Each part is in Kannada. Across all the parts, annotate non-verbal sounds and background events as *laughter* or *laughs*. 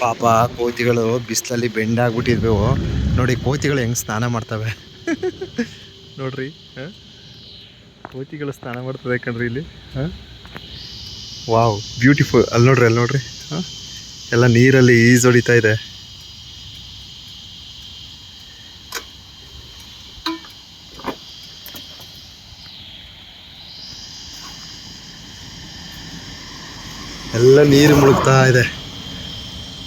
ಪಾಪ ಕೋತಿಗಳು ಬಿಸಿಲಲ್ಲಿ ಬೆಂಡಾಗ್ಬಿಟ್ಟಿದ್ವು. ನೋಡಿ ಕೋತಿಗಳು ಹೆಂಗೆ ಸ್ನಾನ ಮಾಡ್ತವೆ. *laughs* ನೋಡ್ರಿ, ಹಾಂ? ಕೋತಿಗಳು ಸ್ನಾನ ಮಾಡ್ತವೆ ಕಣ್ರಿ ಇಲ್ಲಿ. ಹಾಂ? ವಾವ್ ಬ್ಯೂಟಿಫುಲ್ ಅಲ್ಲಿ ನೋಡ್ರಿ ಅಲ್ಲಿ ನೋಡ್ರಿ. ಎಲ್ಲ ನೀರಲ್ಲಿ ಈಜ್ ಹೊಡಿತಾ ಇದೆ. ಎಲ್ಲ ನೀರು ಮುಳುಗ್ತಾ ಇದೆ.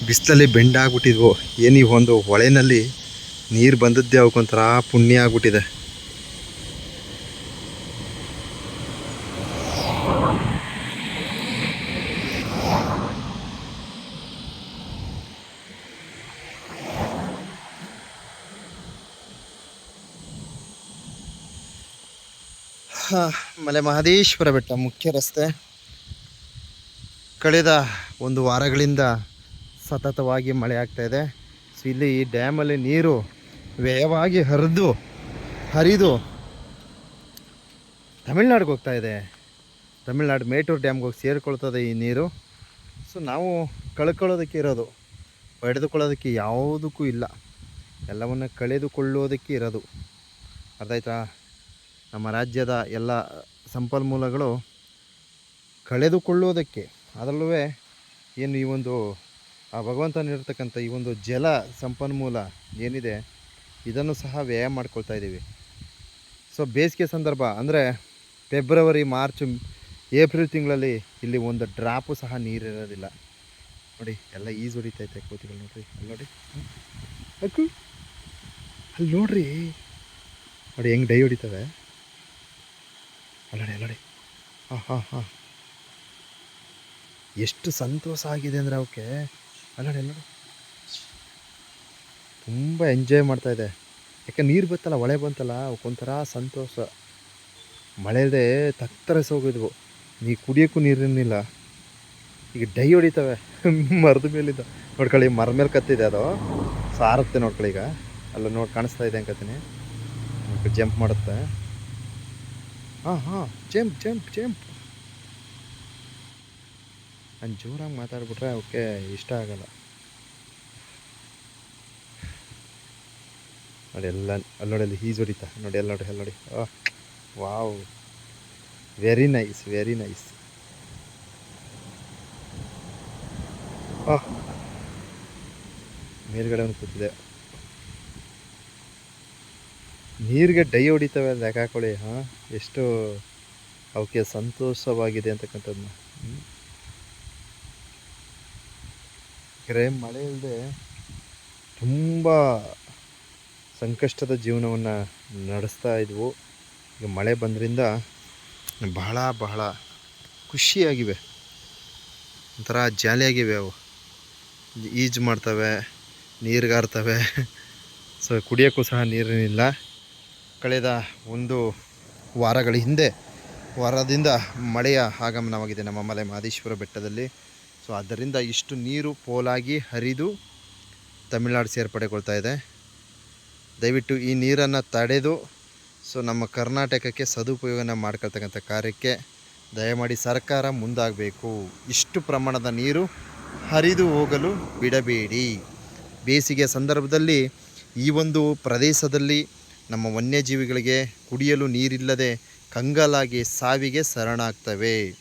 ಬಿಸಿಲಲ್ಲಿ ಬೆಂಡಾಗ್ಬಿಟ್ಟಿದ್ವು. ಏನು ಈ ಒಂದು ಹೊಳೆನಲ್ಲಿ ನೀರು ಬಂದದ್ದೇ ಅವಕ್ಕೊಂಥರ ಪುಣ್ಯ ಆಗ್ಬಿಟ್ಟಿದೆ. ಮಲೆ ಮಹದೇಶ್ವರ ಬೆಟ್ಟ ಮುಖ್ಯ ರಸ್ತೆ. ಕಳೆದ ಒಂದು ವಾರಗಳಿಂದ ಸತತವಾಗಿ ಮಳೆ ಇದೆ. ಸೊ ಇಲ್ಲಿ ಈ ಡ್ಯಾಮಲ್ಲಿ ನೀರು ವ್ಯಯವಾಗಿ ಹರಿದು ಹರಿದು ತಮಿಳ್ನಾಡಿಗೆ ಹೋಗ್ತಾ ಇದೆ. ತಮಿಳ್ನಾಡು ಮೇಟೂರು ಡ್ಯಾಮ್ಗೆ ಹೋಗಿ ಸೇರಿಕೊಳ್ತದೆ ಈ ನೀರು. ಸೊ ನಾವು ಕಳ್ಕೊಳ್ಳೋದಕ್ಕೆ ಇರೋದು. ಪಡೆದುಕೊಳ್ಳೋದಕ್ಕೆ ಯಾವುದಕ್ಕೂ ಇಲ್ಲ. ಎಲ್ಲವನ್ನು ಕಳೆದುಕೊಳ್ಳೋದಕ್ಕೆ ಇರೋದು. ಅರ್ಥ ಆಯ್ತಾ? ನಮ್ಮ ರಾಜ್ಯದ ಎಲ್ಲ ಸಂಪನ್ಮೂಲಗಳು ಕಳೆದುಕೊಳ್ಳೋದಕ್ಕೆ, ಅದರಲ್ಲೂ ಏನು ಈ ಒಂದು ಆ ಭಗವಂತ ನೀಡಿರ್ತಕ್ಕಂಥ ಈ ಒಂದು ಜಲ ಸಂಪನ್ಮೂಲ ಏನಿದೆ, ಇದನ್ನು ಸಹ ವ್ಯಯ ಮಾಡ್ಕೊಳ್ತಾ ಇದ್ದೀವಿ. ಸೊ ಬೇಸಿಗೆ ಸಂದರ್ಭ ಅಂದರೆ ಫೆಬ್ರವರಿ, ಮಾರ್ಚ್, ಏಪ್ರಿಲ್ ತಿಂಗಳಲ್ಲಿ ಇಲ್ಲಿ ಒಂದು ಡ್ರಾಪು ಸಹ ನೀರಿರೋದಿಲ್ಲ ನೋಡಿ, ಎಲ್ಲ ಈಜು ಹೊಡಿತೈತೆ ಕೋತಿಗಳು ನೋಡಿರಿ. ಅಲ್ಲಿ ನೋಡಿ. ಅಕ್ಕು. ಅಲ್ಲಿ ನೋಡ್ರಿ. ನೋಡಿ, ಹೆಂಗೆ ಡೈ ಹೊಡಿತವೆ. ಅಲ್ಲಡಿ ಅಲ್ಲಡಿ. ಹಾಂ ಹಾಂ ಹಾಂ ಎಷ್ಟು ಸಂತೋಷ ಆಗಿದೆ ಅಂದರೆ ಅವಕ್ಕೆ. ಅಲ್ಲಡಿ ನೋಡಿ ತುಂಬ ಎಂಜಾಯ್ ಇದೆ. ಯಾಕೆ ನೀರು ಬತ್ತಲ್ಲ ಹೊಳೆ ಬಂತಲ್ಲ ಅವಕ್ಕೊಂಥರ ಸಂತೋಷ. ಮಳೆದೇ ತತ್ತರಿಸಿ ಹೋಗಿದ್ವು. ನೀ ಕುಡಿಯೋಕ್ಕೂ ನೀರಿರಲಿಲ್ಲ ಈಗ ಡೈ ಹೊಡಿತವೆ. *laughs* ಮರದ ಮೇಲಿದ್ದ ನೋಡ್ಕೊಳ್ಳಿ, ಮರ ಮೇಲೆ ಕತ್ತಿದೆ ಅದು. ಸಾರುತ್ತೆ ನೋಡ್ಕೊಳ್ಳಿ ಈಗ. ಅಲ್ಲ, ನೋಡಿ, ಕಾಣಿಸ್ತಾ ಇದೆ ಅನ್ಕತೀನಿ. ಜಂಪ್ ಮಾಡುತ್ತೆ. ಹಾಂ ಹಾಂ ಜಂಪ್ ಜಂಪ್ ಜಂಪ್. ನಾನು ಜೋರಾಗಿ ಮಾತಾಡ್ಬಿಟ್ರೆ ಅವಕ್ಕೆ ಇಷ್ಟ ಆಗಲ್ಲ. ನೋಡಿ ಎಲ್ಲ ಅಲ್ಲಿ ನೋಡಿ ಅಲ್ಲಿ ಈಜು ಹೊಡಿತಾ ನೋಡಿ ಎಲ್ಲ ನೋಡಿ ಎಲ್ಲ ನೋಡಿ. Wow. Very nice very nice ಮೇಲ್ಗಡೆ ಒಂದು ಕೂತಿದೆ. ನೀರಿಗೆ ಡೈ ಹೊಡಿತವೆ ಅಂತ ಹಾಕೊಳ್ಳಿ, ಹಾಂ? ಎಷ್ಟು ಅವಕ್ಕೆ ಸಂತೋಷವಾಗಿದೆ ಅಂತಕ್ಕಂಥದ್ದನ್ನ ಯಾಕಂದರೆ ಮಳೆ ಇಲ್ಲದೆ ತುಂಬ ಸಂಕಷ್ಟದ ಜೀವನವನ್ನು ನಡೆಸ್ತಾ ಇದ್ವು. ಈಗ ಮಳೆ ಬಂದರಿಂದ ಬಹಳ ಬಹಳ ಖುಷಿಯಾಗಿವೆ. ಒಂಥರ ಜಾಲಿಯಾಗಿವೆ ಅವು. ಈಜು ಮಾಡ್ತವೆ, ನೀರಿಗಾರ್ತವೆ. ಸೊ, ಕುಡಿಯೋಕ್ಕೂ ಸಹ ನೀರಿನಿಲ್ಲ. ಕಳೆದ ಒಂದು ವಾರಗಳ ಹಿಂದೆ ವಾರದಿಂದ ಮಳೆಯ ಆಗಮನವಾಗಿದೆ ನಮ್ಮ ಮಲೆ ಮಾದೇಶ್ವರ ಬೆಟ್ಟದಲ್ಲಿ. ಸೊ ಅದರಿಂದ ಇಷ್ಟು ನೀರು ಪೋಲಾಗಿ ಹರಿದು ತಮಿಳುನಾಡು ಸೇರ್ಪಡೆಗೊಳ್ತಾ ಇದೆ. ದಯವಿಟ್ಟು ಈ ನೀರನ್ನು ತಡೆದು, ಸೊ, ನಮ್ಮ ಕರ್ನಾಟಕಕ್ಕೆ ಸದುಪಯೋಗನ ಮಾಡ್ಕೊಳ್ತಕ್ಕಂಥ ಕಾರ್ಯಕ್ಕೆ ದಯಮಾಡಿ ಸರ್ಕಾರ ಮುಂದಾಗಬೇಕು. ಇಷ್ಟು ಪ್ರಮಾಣದ ನೀರು ಹರಿದು ಹೋಗಲು ಬಿಡಬೇಡಿ. ಬೇಸಿಗೆ ಸಂದರ್ಭದಲ್ಲಿ ಈ ಒಂದು ಪ್ರದೇಶದಲ್ಲಿ ನಮ್ಮ ವನ್ಯಜೀವಿಗಳಿಗೆ ಕುಡಿಯಲು ನೀರಿಲ್ಲದೆ ಕಂಗಾಲಾಗಿ ಸಾವಿಗೆ ಶರಣಾಗ್ತವೆ.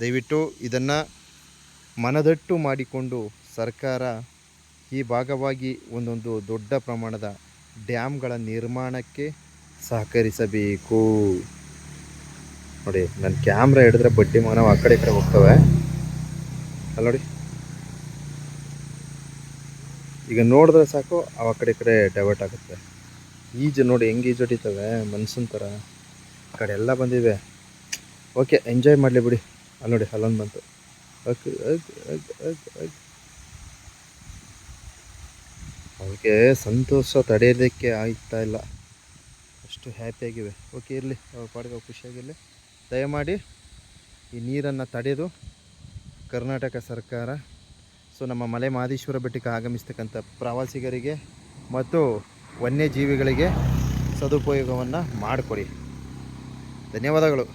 ದಯವಿಟ್ಟು ಇದನ್ನು ಮನದಟ್ಟು ಮಾಡಿಕೊಂಡು ಸರ್ಕಾರ ಈ ಭಾಗವಾಗಿ ಒಂದೊಂದು ದೊಡ್ಡ ಪ್ರಮಾಣದ ಡ್ಯಾಮ್ಗಳ ನಿರ್ಮಾಣಕ್ಕೆ ಸಹಕರಿಸಬೇಕು. ನೋಡಿ ನನ್ನ ಕ್ಯಾಮ್ರಾ ಹಿಡಿದ್ರೆ ಬಡ್ಡಿ ಮಾನವ ಆ ಕಡೆ ಈ ಕಡೆ ಹೋಗ್ತವೆ. ಅಲ್ಲ ನೋಡಿ. ಈಗ ನೋಡಿದ್ರೆ ಸಾಕು ಆ ಕಡೆ ಈ ಕಡೆ ಡೈವರ್ಟ್ ಆಗುತ್ತೆ. ಈಜು ನೋಡಿ ಹೆಂಗೆ ಈಜು ಹೊಡಿತವೆ, ಮನ್ಸನ್ ಥರ ಆ ಕಡೆ ಎಲ್ಲ ಬಂದಿವೆ. ಓಕೆ ಎಂಜಾಯ್ ಮಾಡಲಿ ಬಿಡಿ. ಅಲ್ಲಿ ನೋಡಿ, ಅಲ್ಲೊಂದು ಬಂತು. ಅಗ್ ಸಂತೋಷ ತಡೆಯೋದಕ್ಕೆ ಆಗ್ತಾ ಇಲ್ಲ. ಅಷ್ಟು ಹ್ಯಾಪಿಯಾಗಿವೆ ಓಕೆ ಇರಲಿ. ಅವ್ರ ಪಾಡಿಗೆ ಖುಷಿಯಾಗಿರಲಿ. ದಯಮಾಡಿ ಈ ನೀರನ್ನು ತಡೆದು ಕರ್ನಾಟಕ ಸರ್ಕಾರ, ಸೊ ನಮ್ಮ ಮಲೆ ಮಹದೇಶ್ವರ ಬೆಟ್ಟಕ್ಕೆ ಆಗಮಿಸ್ತಕ್ಕಂಥ ಪ್ರವಾಸಿಗರಿಗೆ ಮತ್ತು ವನ್ಯಜೀವಿಗಳಿಗೆ ಸದುಪಯೋಗವನ್ನು ಮಾಡಿಕೊಡಿ. ಧನ್ಯವಾದಗಳು.